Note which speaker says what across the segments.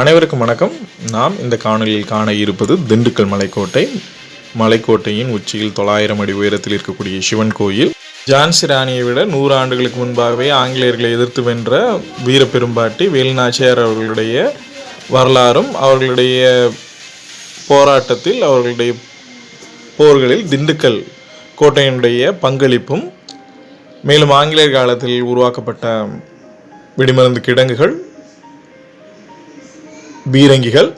Speaker 1: அனைவருக்கும் வணக்கம். நாம் இந்த காணொலியில் காண இருப்பது திண்டுக்கல் மலைக்கோட்டை. மலைக்கோட்டையின் உச்சியில் தொள்ளாயிரம் அடி உயரத்தில் இருக்கக்கூடிய சிவன் கோயில். ஜான்சி ராணியை விட நூறு ஆண்டுகளுக்கு முன்பாகவே ஆங்கிலேயர்களை எதிர்த்து வென்ற வீரப்பெரும்பாட்டி வேலுநாச்சியார் அவர்களுடைய வரலாறும் அவர்களுடைய போராட்டத்தில் அவர்களுடைய போர்களில் திண்டுக்கல் கோட்டையினுடைய பங்களிப்பும் மேலும் ஆங்கிலேயர் காலத்தில் உருவாக்கப்பட்ட வெடிமருந்து கிடங்குகள் பீரங்கிகள்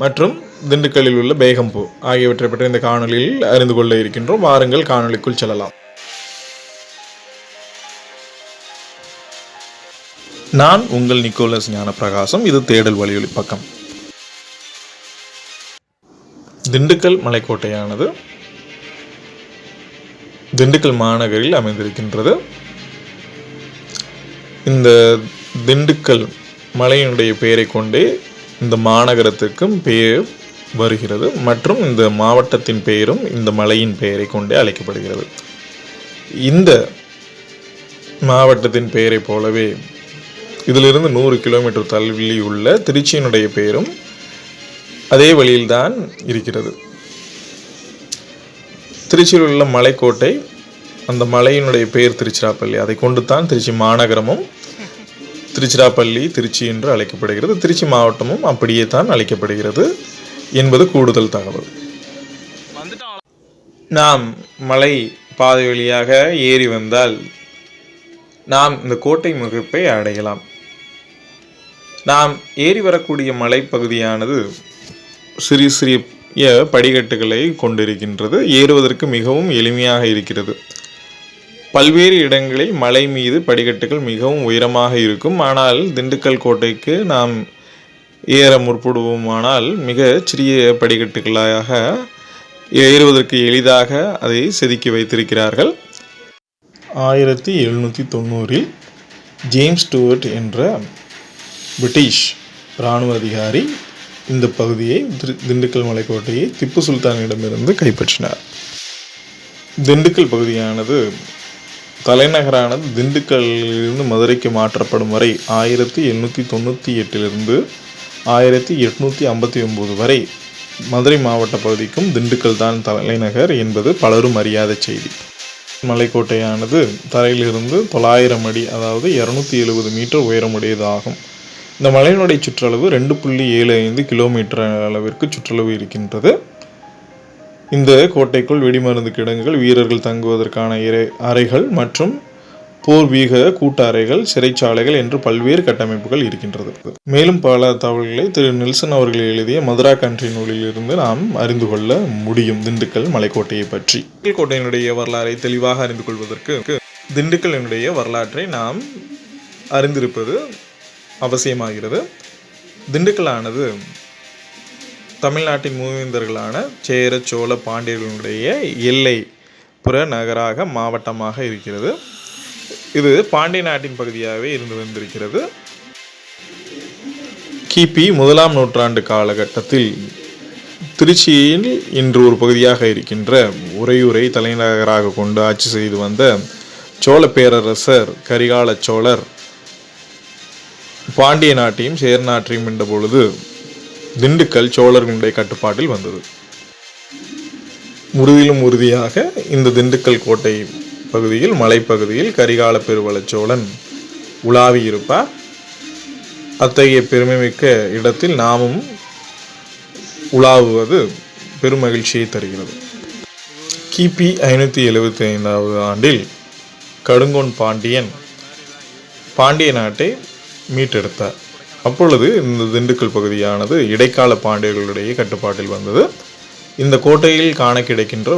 Speaker 1: மற்றும் திண்டுக்கல்லில் உள்ள பேகம்பூ ஆகியவற்றை பற்றி இந்த காணொலியில் அறிந்து கொள்ள இருக்கின்றோம். வாருங்கள் காணொளிக்குள் செல்லலாம். நான் உங்கள் நிக்கோலஸ் ஞானப்பிரகாசம். இது தேடல் வழியொலி பக்கம். திண்டுக்கல் மலைக்கோட்டையானது திண்டுக்கல் மாநகரில் அமைந்திருக்கின்றது. இந்த திண்டுக்கல் மலையினுடைய பெயரை கொண்டே இந்த மாநகரத்திற்கும் பெயர் வருகிறது மற்றும் இந்த மாவட்டத்தின் பெயரும் இந்த மலையின் பெயரை கொண்டே அழைக்கப்படுகிறது. இந்த மாவட்டத்தின் பெயரை போலவே இதிலிருந்து நூறு கிலோமீட்டர் தள்ளி உள்ள திருச்சியினுடைய பெயரும் அதே வழியில்தான் இருக்கிறது. திருச்சியில் உள்ள மலைக்கோட்டை அந்த மலையினுடைய பெயர் திருச்சிராப்பள்ளி. அதை கொண்டு தான் திருச்சி மாநகரமும் திருச்சிராப்பள்ளி திருச்சி என்று அழைக்கப்படுகிறது. திருச்சி மாவட்டமும் அப்படியே தான் அழைக்கப்படுகிறது என்பது கூடுதல் தகவல். நாம் மலை பாதை வழியாக ஏறி வந்தால் நாம் இந்த கோட்டை முகப்பை அடையலாம். நாம் ஏறி வரக்கூடிய மலைப்பகுதியானது சிறிய சிறிய படிக்கட்டுகளை கொண்டிருக்கின்றது. ஏறுவதற்கு மிகவும் எளிமையாக இருக்கிறது. பல்வேறு இடங்களில் மலை மீது படிக்கட்டுகள் மிகவும் உயரமாக இருக்கும். ஆனால் திண்டுக்கல் கோட்டைக்கு நாம் ஏற முற்படுவோமானால் மிக சிறிய படிக்கட்டுகளாக ஏறுவதற்கு எளிதாக அதை செதுக்கி வைத்திருக்கிறார்கள். ஆயிரத்தி எழுநூற்றி தொண்ணூறில் ஜேம்ஸ் ஸ்டூவர்ட் என்ற பிரிட்டிஷ் இராணுவ அதிகாரி இந்த பகுதியை திரு- திண்டுக்கல் மலைக்கோட்டையை திப்பு சுல்தானிடமிருந்து கைப்பற்றினார். திண்டுக்கல் பகுதியானது தலைநகரானது திண்டுக்கல்லிருந்து மதுரைக்கு மாற்றப்படும் வரை ஆயிரத்தி எண்ணூற்றி தொண்ணூற்றி எட்டிலிருந்து ஆயிரத்தி எட்நூற்றி ஐம்பத்தி ஒம்பது வரை மதுரை மாவட்ட பகுதிக்கும் திண்டுக்கல் தான் தலைநகர் என்பது பலரும் அறியாத செய்தி. மலைக்கோட்டையானது தரையிலிருந்து தொள்ளாயிரம் அடி அதாவது இரநூத்தி எழுபது மீட்டர் உயரமுடையது ஆகும் இந்த மலையினுடைய சுற்றளவு ரெண்டு புள்ளி ஏழு ஐந்து கிலோமீட்டர் அளவிற்கு சுற்றளவு இருக்கின்றது. இந்த கோட்டைக்குள் வெடிமருந்து கிடங்குகள் வீரர்கள் தங்குவதற்கான இறை அறைகள் மற்றும் போர் வீக சிறைச்சாலைகள் என்று பல்வேறு கட்டமைப்புகள் இருக்கின்றது. மேலும் பல தகவல்களை திரு நெல்சன் அவர்கள் எழுதிய மதுரா கண்ட்ரி நூலிலிருந்து நாம் அறிந்து கொள்ள முடியும். திண்டுக்கல் மலைக்கோட்டையை பற்றி. திண்டுக்கல் கோட்டையினுடைய வரலாறை தெளிவாக அறிந்து கொள்வதற்கு திண்டுக்கலினுடைய வரலாற்றை நாம் அறிந்திருப்பது அவசியமாகிறது. திண்டுக்கலானது தமிழ்நாட்டின் மூவேந்தர்களான சேர சோழ பாண்டியர்களுடைய எல்லை புற நகராக மாவட்டமாக இருக்கிறது. இது பாண்டிய நாட்டின் பகுதியாகவே இருந்து வந்திருக்கிறது. கிபி முதலாம் நூற்றாண்டு காலகட்டத்தில் திருச்சியில் இன்று ஒரு பகுதியாக இருக்கின்ற உறையூரை தலைநகராக கொண்டு ஆட்சி செய்து வந்த சோழ பேரரசர் கரிகால சோழர் பாண்டிய நாட்டையும் சேர நாட்டையும் வென்ற பொழுது திண்டுக்கல் சோழர்களுடைய கட்டுப்பாட்டில் வந்தது. உறுதியிலும் உறுதியாக இந்த திண்டுக்கல் கோட்டை பகுதியில் மலைப்பகுதியில் கரிகால பெருவள சோழன் உலாவி இருப்பார் அத்தகைய பெருமைமிக்க இடத்தில் நாமும் உலாவுவது பெருமகிழ்ச்சியை தருகிறது. கிபி ஐநூற்றி எழுபத்தி ஐந்தாவது ஆண்டில் கடுங்கோன் பாண்டியன் பாண்டிய நாட்டை மீட்டெடுத்தார். அப்பொழுது இந்த திண்டுக்கல் பகுதியானது இடைக்கால பாண்டியர்களுடைய கட்டுப்பாட்டில் வந்தது. இந்த கோட்டையில் காண கிடைக்கின்ற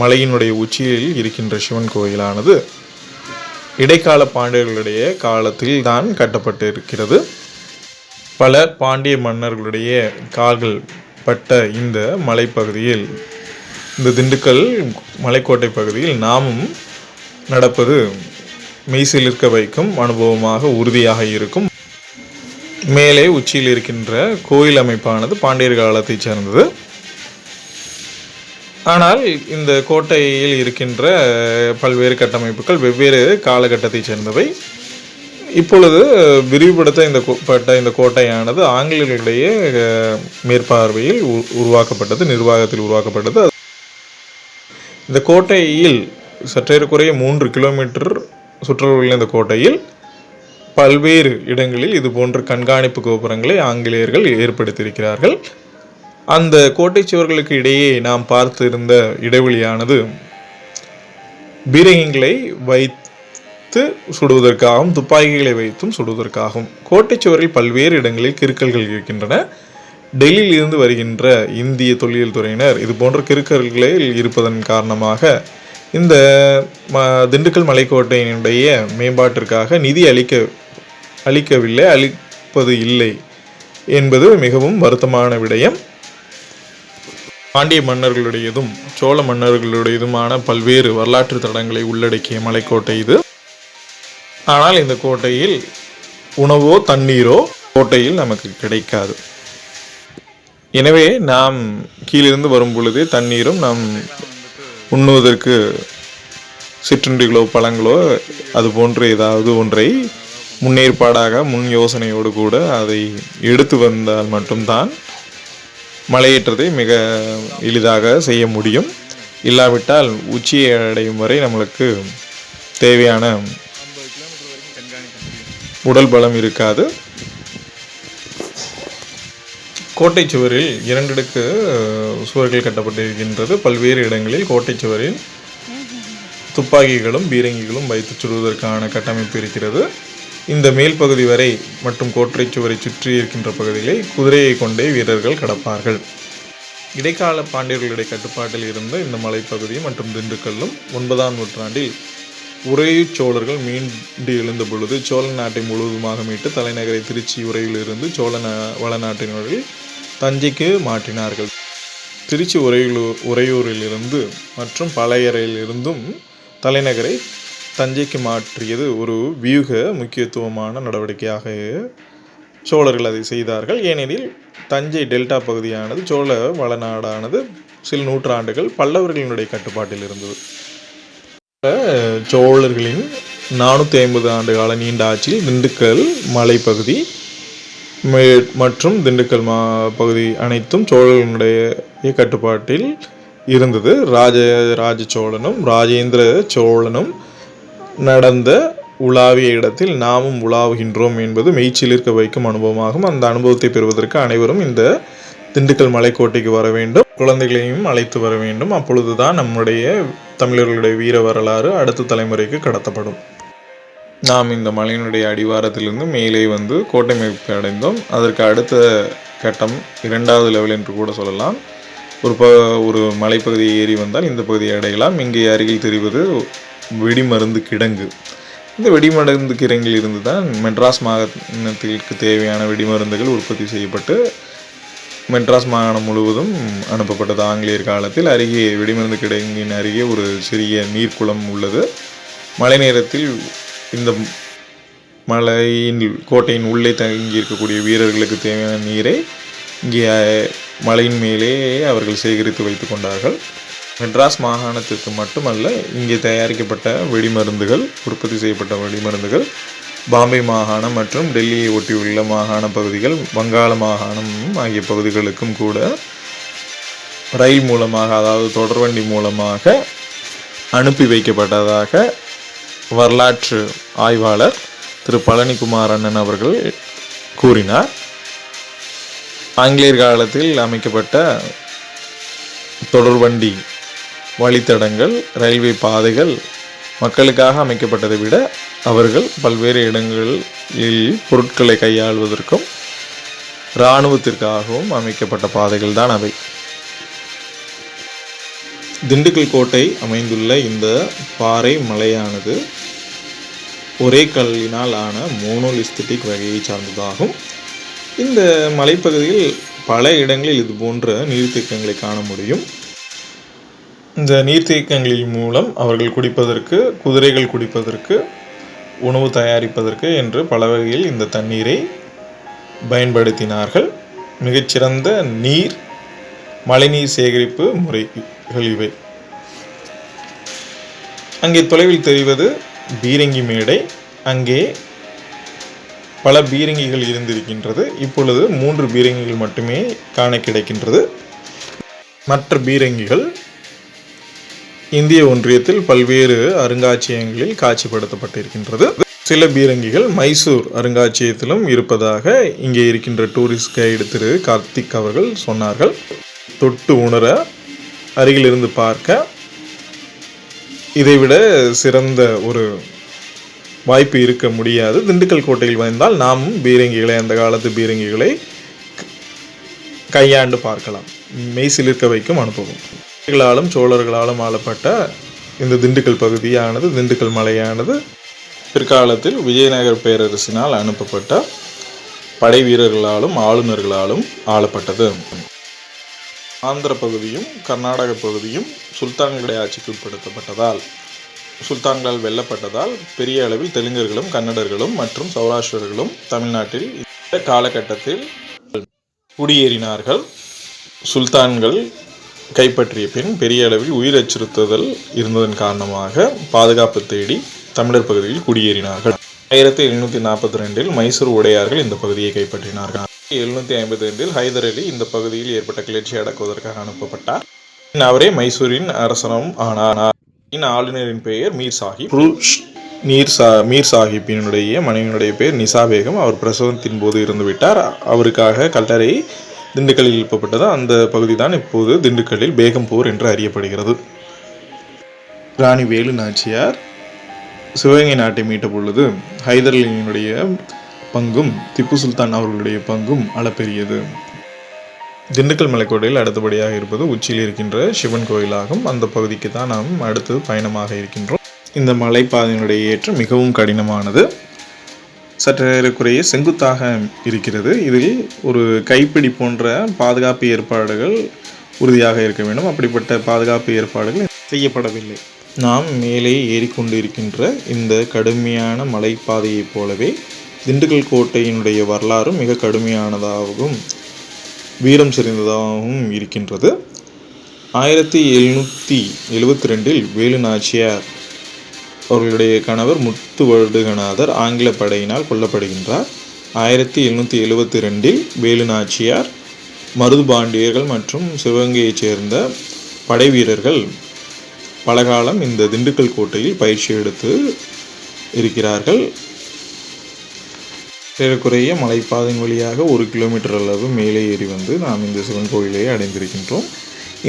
Speaker 1: மலையினுடைய உச்சியில் இருக்கின்ற சிவன் கோயிலானது இடைக்கால பாண்டியர்களுடைய காலத்தில் தான் கட்டப்பட்டு இருக்கிறது பல பாண்டிய மன்னர்களுடைய கால்கள் பட்ட இந்த மலைப்பகுதியில் இந்த திண்டுக்கல் மலைக்கோட்டை பகுதியில் நாமும் நடப்பது மெய்சிலிருக்க வைக்கும் அனுபவமாக உறுதியாக இருக்கும். மேலே உச்சியில் இருக்கின்ற கோயில் அமைப்பானது பாண்டியர் காலத்தைச் சேர்ந்தது. ஆனால் இந்த கோட்டையில் இருக்கின்ற பல்வேறு கட்டமைப்புகள் வெவ்வேறு காலகட்டத்தைச் சேர்ந்தவை. இப்பொழுது விரிவுபடுத்த இந்த கோ- பட்ட இந்த கோட்டையானது ஆங்கிலேயர்களிடையே மேற்பார்வையில் உ- உருவாக்கப்பட்டது நிர்வாகத்தில் உருவாக்கப்பட்டது. இந்த கோட்டையில் சற்றேறக்குறைய மூன்று கிலோமீட்டர் சுற்றளவுள்ள இந்த கோட்டையில் பல்வேறு இடங்களில் இது போன்ற கண்காணிப்பு கோபுரங்களை ஆங்கிலேயர்கள் ஏற்படுத்தியிருக்கிறார்கள். அந்த கோட்டை சுவர்களுக்கு இடையே நாம் பார்த்திருந்த இடைவெளியானது பீரங்கிகளை வைத்து சுடுவதற்காகவும் துப்பாக்கிகளை வைத்தும் சுடுவதற்காகவும். கோட்டை சுவரில் பல்வேறு இடங்களில் கிறுக்கல்கள் இருக்கின்றன. டெல்லியில் இருந்து வருகின்ற இந்திய தொல்லியல் துறையினர் இது போன்ற கிறுக்கல்களில் இருப்பதன் காரணமாக இந்த ம- திண்டுக்கல் மலைக்கோட்டையினுடைய மேம்பாட்டிற்காக நிதி அளிக்க அளிக்கவில்லை அளிப்பது இல்லை என்பது மிகவும் வருத்தமான விடயம். பாண்டிய மன்னர்களுடையதும் சோழ மன்னர்களுடையதுமான பல்வேறு வரலாற்று தடங்களை உள்ளடக்கிய மலைக்கோட்டை இது. ஆனால் இந்த கோட்டையில் உணவோ தண்ணீரோ கோட்டையில் நமக்கு கிடைக்காது. எனவே நாம் கீழிருந்து வரும் பொழுதே தண்ணீரும் நாம் உண்ணுவதற்கு சிற்றுண்டிகளோ பழங்களோ அது போன்று ஏதாவது ஒன்றை முன்னேற்பாடாக முன் யோசனையோடு கூட அதை எடுத்து வந்தால் மட்டும்தான் மலையேற்றத்தை மிக எளிதாக செய்ய முடியும். இல்லாவிட்டால் உச்சியை அடையும் வரை நம்மளுக்கு தேவையான உடல் பலம் இருக்காது. கோட்டை சுவரில் இரண்டடுக்கு சுவர்கள் கட்டப்பட்டிருக்கின்றது. பல்வேறு இடங்களில் கோட்டை சுவரில் துப்பாக்கிகளும் பீரங்கிகளும் வைத்து சுடுவதற்கான கட்டமைப்பு இருக்கிறது. இந்த மேல் பகுதி வரை மற்றும் கோட்டை சுவரை சுற்றி இருக்கின்ற பகுதிகளை குதிரையை கொண்டே வீரர்கள் கடப்பார்கள். இடைக்கால பாண்டியர்களுடைய கட்டுப்பாட்டில் இருந்த இந்த மலைப்பகுதி மற்றும் திண்டுக்கல்லும் ஒன்பதாம் நூற்றாண்டில் உறையூர் சோழர்கள் மீண்டு எழுந்த பொழுது சோழ நாட்டை முழுவதுமாக மீட்டு தலைநகரை திருச்சி உறையிலிருந்து சோழ நா- வளநாட்டினர்கள் தஞ்சைக்கு மாற்றினார்கள். திருச்சி உறையூர் உறையூரிலிருந்து மற்றும் பழையறையிலிருந்தும் தலைநகரை தஞ்சைக்கு மாற்றியது ஒரு வியூக முக்கியத்துவமான நடவடிக்கையாக சோழர்கள் அதை செய்தார்கள். ஏனெனில் தஞ்சை டெல்டா பகுதியானது சோழ வளநாடானது சில நூற்றாண்டுகள் பல்லவர்களினுடைய கட்டுப்பாட்டில் இருந்தது. சோழர்களின் நானூற்றி ஐம்பது ஆண்டு கால நீண்ட ஆட்சியில் திண்டுக்கல் மலைப்பகுதி மே- மற்றும் திண்டுக்கல் மா பகுதி அனைத்தும் சோழர்களுடைய கட்டுப்பாட்டில் இருந்தது. ராஜ ராஜ சோழனும் ராஜேந்திர சோழனும் நடந்த உலாவிய இடத்தில் நாமும் உலாவுகின்றோம் என்பது மெய்ச்சிலிருக்க வைக்கும் அனுபவமாகும். அந்த அனுபவத்தை பெறுவதற்கு அனைவரும் இந்த திண்டுக்கல் மலைக்கோட்டைக்கு வர வேண்டும். குழந்தைகளையும் அழைத்து வர வேண்டும். அப்பொழுதுதான் நம்முடைய தமிழர்களுடைய வீர வரலாறு அடுத்த தலைமுறைக்கு கடத்தப்படும். நாம் இந்த மலையினுடைய அடிவாரத்திலிருந்து மேலே வந்து கோட்டை மீட்பு அடைந்தோம். அதற்கு அடுத்த கட்டம் இரண்டாவது லெவல் என்று கூட சொல்லலாம். ஒரு ப ஒரு மலைப்பகுதியை ஏறி வந்தால் இந்த பகுதியை அடையலாம். இங்கே அருகில் தெரிவது வெடிமருந்து கிடங்கு. இந்த வெடிமருந்து கிடங்கில் இருந்து தான் மெட்ராஸ் மாகாணத்திற்கு தேவையான வெடிமருந்துகள் உற்பத்தி செய்யப்பட்டு மெட்ராஸ் மாகாணம் முழுவதும் அனுப்பப்பட்டது. ஆங்கிலேயர் காலத்தில் அருகே வெடிமருந்து கிடங்கின் அருகே ஒரு சிறிய நீர்க்குளம் உள்ளது. மழை நேரத்தில் இந்த மலையின் கோட்டையின் உள்ளே தங்கி இருக்கக்கூடிய வீரர்களுக்கு தேவையான நீரை இங்கே மலையின் மேலே அவர்கள் சேகரித்து வைத்து கொண்டார்கள். மெட்ராஸ் மாகாணத்திற்கு மட்டுமல்ல இங்கே தயாரிக்கப்பட்ட வெடிமருந்துகள் உற்பத்தி செய்யப்பட்ட வெடிமருந்துகள் பாம்பே மாகாணம் மற்றும் டெல்லியை ஒட்டியுள்ள மாகாண பகுதிகள் வங்காள மாகாணம் ஆகிய பகுதிகளுக்கும் கூட ரயில் மூலமாக அதாவது தொடர்வண்டி மூலமாக அனுப்பி வைக்கப்பட்டதாக வரலாற்று ஆய்வாளர் திரு பழனிக்குமார் அண்ணன் அவர்கள் கூறினார். ஆங்கிலேயர் காலத்தில் அமைக்கப்பட்ட தொடர்வண்டி வழித்தடங்கள் ரயில்வே பாதைகள் மக்களுக்காக அமைக்கப்பட்டதை விட அவர்கள் பல்வேறு இடங்களில் பொருட்களை கையாள்வதற்கும் இராணுவத்திற்காகவும் அமைக்கப்பட்ட பாதைகள் தான் அவை. திண்டுக்கல் கோட்டை அமைந்துள்ள இந்த பாறை மலையானது ஒரே கல்லினால் ஆன மோனோலிஸ்தட்டிக் வகையை சார்ந்ததாகும். இந்த மலைப்பகுதியில் பல இடங்களில் இது போன்ற நீர்த்தேக்கங்களை காண முடியும். இந்த நீர்த்தேக்கங்களின் மூலம் அவர்கள் குடிப்பதற்கு குதிரைகள் குடிப்பதற்கு உணவு தயாரிப்பதற்கு என்று பல வகையில் இந்த தண்ணீரை பயன்படுத்தினார்கள். மிகச்சிறந்த நீர் மழைநீர் சேகரிப்பு முறைகள் இவை. அங்கே தொலைவில் தெரிவது பீரங்கி மேடை. அங்கே பல பீரங்கிகள் இருந்திருக்கின்றது. இப்பொழுது மூன்று பீரங்கிகள் மட்டுமே காண கிடைக்கின்றது. மற்ற பீரங்கிகள் இந்திய ஒன்றியத்தில் பல்வேறு அருங்காட்சியகங்களில் காட்சிப்படுத்தப்பட்டிருக்கின்றது. சில பீரங்கிகள் மைசூர் அருங்காட்சியகத்திலும் இருப்பதாக இங்கே இருக்கின்ற டூரிஸ்ட் கைடு திரு கார்த்திக் அவர்கள் சொன்னார்கள். தொட்டு உணர அருகிலிருந்து பார்க்க இதைவிட சிறந்த ஒரு வாய்ப்பு இருக்க முடியாது. திண்டுக்கல் கோட்டையில் வந்தால் நாமும் பீரங்கிகளை அந்த காலத்து பீரங்கிகளை கையாண்டு பார்க்கலாம். மெய்சிலிருக்க வைக்கும் அனுபவம். சோழர்களாலும் சோழர்களாலும் ஆளப்பட்ட இந்த திண்டுக்கல் பகுதியானது திண்டுக்கல் மலையானது பிற்காலத்தில் விஜயநகர் பேரரசினால் அனுப்பப்பட்ட படை வீரர்களாலும் ஆளுநர்களாலும் ஆளப்பட்டது. ஆந்திர பகுதியும் கர்நாடக பகுதியும் சுல்தான்களுடைய ஆட்சிக்கு உட்படுத்தப்பட்டதால் சுல்தான்களால் வெல்லப்பட்டதால் பெரிய அளவில் தெலுங்கர்களும் கன்னடர்களும் மற்றும் சௌராஷ்டிரர்களும் தமிழ்நாட்டில் இந்த காலகட்டத்தில் குடியேறினார்கள். சுல்தான்கள் கைப்பற்றிய பின் பெரிய அளவில் உயிர் அச்சுறுத்துதல் இருந்ததன் காரணமாக பாதுகாப்பு தேடி தமிழர் பகுதியில் குடியேறினார்கள். ஆயிரத்தி எழுநூற்றி நாற்பத்தி ரெண்டில் மைசூர் உடையார்கள் இந்த பகுதியை கைப்பற்றினார்கள். எழுநூற்றி ஐம்பத்தி ரெண்டில் ஹைதர் அலி இந்த பகுதியில் ஏற்பட்ட கிளர்ச்சியை அடக்குவதற்காக அனுப்பப்பட்டார். அவரே மைசூரின் அரசனும் ஆனார். ஆளுநரின் பெயர் மீர் சாஹிப். நீர் சா மீர் சாஹிப்பினுடைய மனைவியினுடைய பெயர் நிசா பேகம். அவர் பிரசவத்தின் போது இருந்துவிட்டார் அவருக்காக கல்லறை திண்டுக்கல்லில் எழுப்பப்பட்டது? அந்த பகுதி தான் இப்போது திண்டுக்கல்லில் பேகம்பூர் என்று அறியப்படுகிறது. ராணி வேலு நாச்சியார் சிவகங்கை நாட்டை மீட்ட பொழுது ஹைதர் பங்கும் திப்பு சுல்தான் அவர்களுடைய பங்கும் அளப்பெரியது. திண்டுக்கல் மலைக்கோட்டையில் அடுத்தபடியாக இருப்பது உச்சியில் இருக்கின்ற சிவன் கோயிலாகும். அந்த பகுதிக்கு தான் நாம் அடுத்து பயணமாக இருக்கின்றோம். இந்த மலைப்பாதையினுடைய ஏற்றம் மிகவும் கடினமானது. சற்றேறக்குறைய செங்குத்தாக இருக்கிறது. இதில் ஒரு கைப்பிடி போன்ற பாதுகாப்பு ஏற்பாடுகள் உறுதியாக இருக்க வேண்டும். அப்படிப்பட்ட பாதுகாப்பு ஏற்பாடுகள் செய்யப்படவில்லை. நாம் மேலே ஏறிக்கொண்டு இருக்கின்ற இந்த கடுமையான மலைப்பாதையைப் போலவே திண்டுக்கல் கோட்டையினுடைய வரலாறும் மிக கடுமையானதாகவும் வீரம் செறிந்ததாகவும் இருக்கின்றது. ஆயிரத்தி எழுநூற்றி எழுபத்தி ரெண்டில் வேலு நாச்சியார் அவர்களுடைய கணவர் முத்துவடுகநாதர் ஆங்கில படையினால் கொல்லப்படுகின்றார். ஆயிரத்தி எழுநூற்றி எழுபத்தி ரெண்டில் வேலு நாச்சியார் மருதுபாண்டியர்கள் மற்றும் சிவகங்கையைச் சேர்ந்த படை வீரர்கள் பலகாலம் இந்த திண்டுக்கல் கோட்டையில் பயிற்சி எடுத்து இருக்கிறார்கள். ஏறக்குறைய மலைப்பாதையின் வழியாக ஒரு கிலோமீட்டர் அளவு மேலே ஏறி வந்து நாம் இந்த சிவன் கோயிலை அடைந்திருக்கின்றோம்.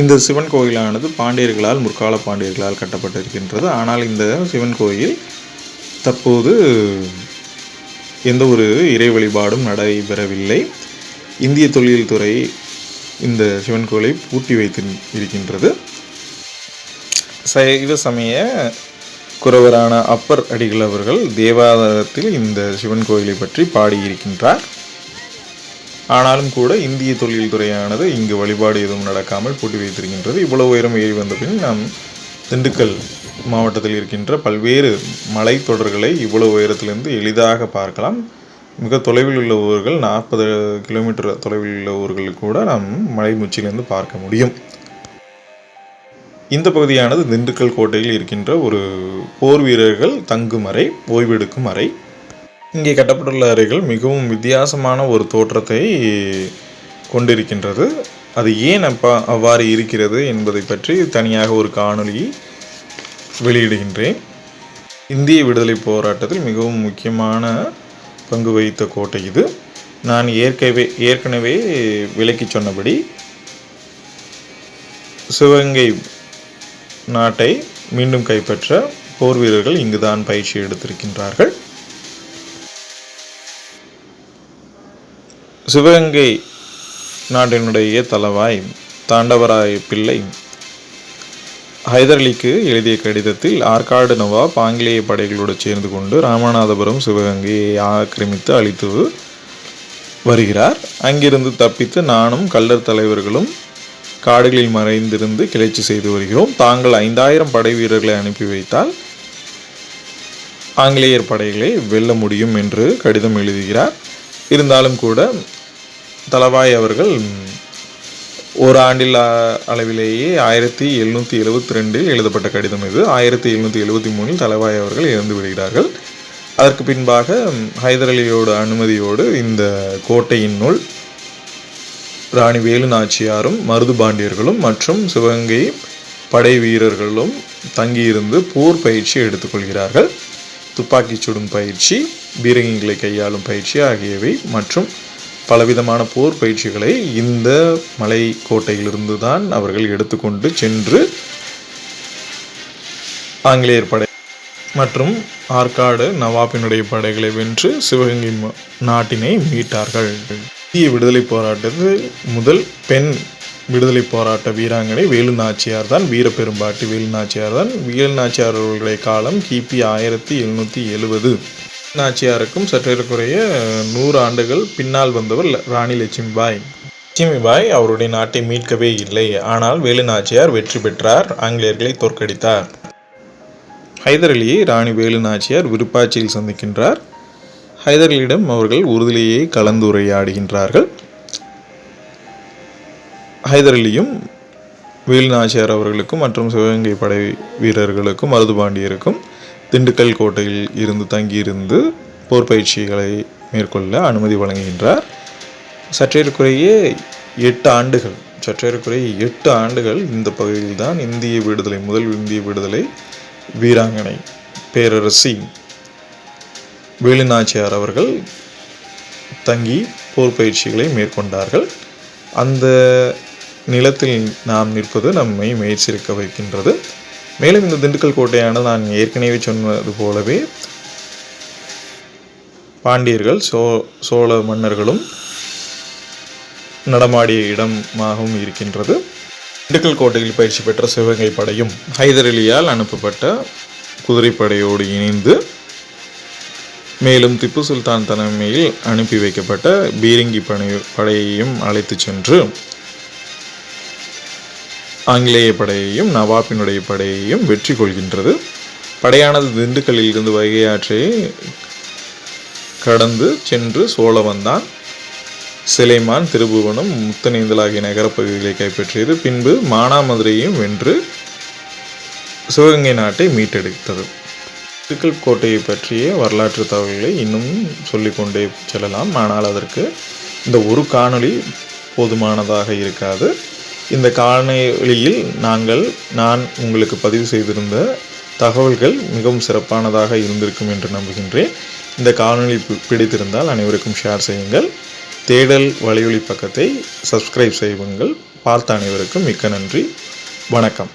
Speaker 1: இந்த சிவன் கோயிலானது பாண்டியர்களால் முற்கால பாண்டியர்களால் கட்டப்பட்டிருக்கின்றது. ஆனால் இந்த சிவன் கோயில் தற்போது எந்த ஒரு இறை வழிபாடும் நடைபெறவில்லை. இந்திய தொழில்துறை இந்த சிவன் கோயிலை பூட்டி வைத்து இருக்கின்றது. சைவ சமய குறவரான அப்பர் அடிகள் அவர்கள் தேவாதாரத்தில் இந்த சிவன் கோயிலை பற்றி பாடியிருக்கின்றார். ஆனாலும் கூட இந்திய தொழில் துறையானது இங்கு வழிபாடு எதுவும் நடக்காமல் பூட்டி வைத்திருக்கின்றது. இவ்வளவு உயரம் ஏறி வந்த பின் நாம் திண்டுக்கல் மாவட்டத்தில் இருக்கின்ற பல்வேறு மலைத்தொடர்களை இவ்வளவு உயரத்திலிருந்து எளிதாக பார்க்கலாம். மிக தொலைவில் உள்ள ஊர்கள் நாற்பது கிலோமீட்டர் தொலைவில் உள்ள ஊர்கள் கூட நாம் மலை உச்சியிலிருந்து பார்க்க முடியும். இந்த பகுதியானது திண்டுக்கல் கோட்டையில் இருக்கின்ற ஒரு போர் வீரர்கள் தங்கும் அறை ஓய்வெடுக்கும் அறை. இங்கே கட்டப்பட்டுள்ள அறைகள் மிகவும் வித்தியாசமான ஒரு தோற்றத்தை கொண்டிருக்கின்றது. அது ஏன் அப்பா அவ்வாறு இருக்கிறது என்பதை பற்றி தனியாக ஒரு காணொளி வெளியிடுகின்றேன். இந்திய விடுதலை போராட்டத்தில் மிகவும் முக்கியமான பங்கு வகித்த கோட்டை இது. நான் ஏற்கவே ஏற்கனவே விலக்கி சொன்னபடி சிவகங்கை நாட்டை மீண்டும் கைப்பற்ற போர் வீரர்கள் இங்குதான் பயிற்சி எடுத்திருக்கின்றார்கள். சிவகங்கை நாட்டினுடைய தலவாய் தாண்டவராய பிள்ளை. ஹைதர் அலிக்கு எழுதிய கடிதத்தில் ஆற்காடு நவாப் ஆங்கிலேய படைகளோடு சேர்ந்து கொண்டு ராமநாதபுரம் சிவகங்கையை ஆக்கிரமித்து அழித்து வருகிறார். அங்கிருந்து தப்பித்து நானும் கள்ளர் தலைவர்களும் காடுகளில் மறைந்திருந்து கிளர்ச்சி செய்து வருகிறோம். தாங்கள் ஐந்தாயிரம் படை வீரர்களை அனுப்பி வைத்தால் ஆங்கிலேயர் படைகளை வெல்ல முடியும் என்று கடிதம் எழுதுகிறார். இருந்தாலும் கூட தலவாய் அவர்கள் ஒரு ஆண்டில் அளவிலேயே ஆயிரத்தி எழுநூற்றி எழுபத்தி ரெண்டில் எழுதப்பட்ட கடிதம் இது. ஆயிரத்தி எழுநூற்றி எழுபத்தி மூணில் தலவாய் அவர்கள் இறந்து விடுகிறார்கள். அதற்கு பின்பாக ஹைதர் அலியோட அனுமதியோடு இந்த கோட்டையினுள் ராணி வேலு நாச்சியாரும் மருது பாண்டியர்களும் மற்றும் சிவகங்கை படை வீரர்களும் தங்கியிருந்து போர் பயிற்சி எடுத்துக்கொள்கிறார்கள் துப்பாக்கி சுடும் பயிற்சி பீரங்கிகளை கையாளும் பயிற்சி ஆகியவை மற்றும் பலவிதமான போர் பயிற்சிகளை இந்த மலை கோட்டையிலிருந்து தான் அவர்கள் எடுத்துக்கொண்டு சென்று ஆங்கிலேயர் படை மற்றும் ஆற்காடு நவாபினுடைய படைகளை வென்று சிவகங்கை நாட்டினை மீட்டார்கள். இந்திய விடுதலை போராட்டத்தில் முதல் பெண் விடுதலை போராட்ட வீராங்கனை வேலு நாச்சியார் தான் வீரப்பெரும்பாட்டி வேலு நாச்சியார் தான். வேலு நாச்சியார் அவர்களுடைய காலம் கிபி ஆயிரத்தி எழுநூற்றி எழுபது. நாச்சியாருக்கும் சற்றேறக்குறைய நூறு ஆண்டுகள் பின்னால் வந்தவர் ல- ராணி லட்சுமிபாய். லட்சுமிபாய் அவருடைய நாட்டை மீட்கவே இல்லை. ஆனால் வேலு நாச்சியார் வெற்றி பெற்றார் ஆங்கிலேயர்களை தோற்கடித்தார். ஹைதர் அலியை ராணி வேலு நாச்சியார் விருப்பாட்சியில் சந்திக்கின்றார். ஹைதர் அலியிடம் அவர்கள் உறுதிலேயே கலந்துரையாடுகின்றார்கள். ஹைதர் அலியும் வேலு நாச்சியார் அவர்களுக்கும் மற்றும் சிவகங்கை படை வீரர்களுக்கும் மருதுபாண்டியருக்கும் திண்டுக்கல் கோட்டையில் இருந்து தங்கியிருந்து போர் பயிற்சிகளை மேற்கொள்ள அனுமதி வழங்குகின்றார். சற்றேற்குறையே எட்டு ஆண்டுகள் சற்றேறக்குறைய எட்டு ஆண்டுகள் இந்த பகுதியில் தான் இந்திய விடுதலை முதல் இந்திய விடுதலை வீராங்கனை பேரரசி வேலுநாச்சியார் அவர்கள் தங்கி போர் பயிற்சிகளை மேற்கொண்டார்கள். அந்த நிலத்தில் நாம் நிற்பது நம்மை மேய்ச்சிருக்க வைக்கின்றது. மேலும் இந்த திண்டுக்கல் கோட்டையானது நான் ஏற்கனவே சொன்னது போலவே பாண்டியர்கள் சோ சோழ மன்னர்களும் நடமாடிய இடமாகவும் இருக்கின்றது. திண்டுக்கல் கோட்டையில் பயிற்சி பெற்ற சிவகங்கை படையும் ஹைதர் அலியால் அனுப்பப்பட்ட குதிரைப்படையோடு இணைந்து மேலும் திப்பு சுல்தான் தலைமையில் அனுப்பி வைக்கப்பட்ட பீரங்கி படை படையையும் அழைத்து சென்று ஆங்கிலேய படையையும் நவாபினுடைய படையையும் வெற்றி கொள்கின்றது. படையானது திண்டுக்கல்லில் இருந்து வைகை கடந்து சென்று சோழவந்தான். சிலைமான் திருபுவனம் முத்தனேந்தல் ஆகிய நகரப்பகுதிகளை கைப்பற்றியது. பின்பு மானாமதுரையும் வென்று சிவகங்கை நாட்டை மீட்டெடுத்தது. திண்டுக்கல் கோட்டையை பற்றிய வரலாற்று தகவல்களை இன்னும் சொல்லிக்கொண்டே செல்லலாம். ஆனால் அதற்கு இந்த ஒரு காணொளி போதுமானதாக இருக்காது. இந்த காணொளியில் நாங்கள் நான் உங்களுக்கு பதிவு செய்திருந்த தகவல்கள் மிகவும் சிறப்பானதாக இருந்திருக்கும் என்று நம்புகின்றேன். இந்த காணொளி பி- பிடித்திருந்தால் அனைவருக்கும் ஷேர் செய்யுங்கள். தேடல் வலையொலி பக்கத்தை சப்ஸ்கிரைப் செய்யுங்கள். பார்த்த அனைவருக்கும் மிக்க நன்றி. வணக்கம்.